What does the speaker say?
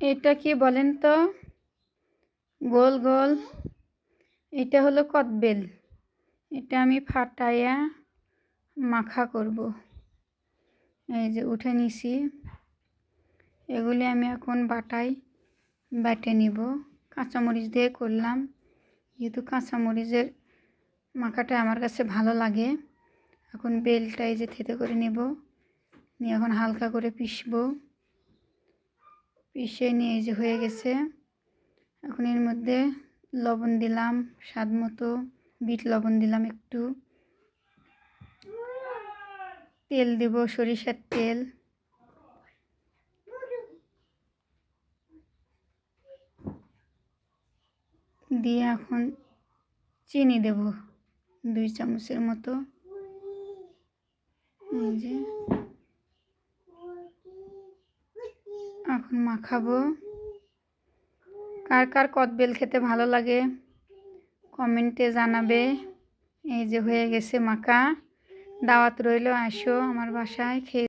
এটা কি বলেন তো? গোল গোল। এটা হলো কদবেল। এটা আমি ফাটাইয়া মাখা করব। এই যে উঠে নিছি। এগুলি আমি এখন বাটাই বেটে নিব। কাঁচামরিচ দিয়ে করলাম। যেহেতু কাঁচামরিচের মাখাটা আমার কাছে ভালো লাগে, এখন বেলটা এই যে থেতে করে নেব। নিয়ে এখন হালকা করে পিসবো পিষে নিয়ে যে হয়ে গেছে। এখন এর মধ্যে লবণ দিলাম, স্বাদ মতো বিট লবণ দিলাম একটু। তেল দেব, সরিষার তেল। দিয়ে এখন চিনি দেব, দুই চামচের মতো। যে। এখন মাখাবো। কার কার কদবেল খেতে ভালো লাগে কমেন্টে জানাবে। এই যে হয়ে গেছে মাখা। দাওয়াত রইল, আসো আমার বাসায়, খেয়ে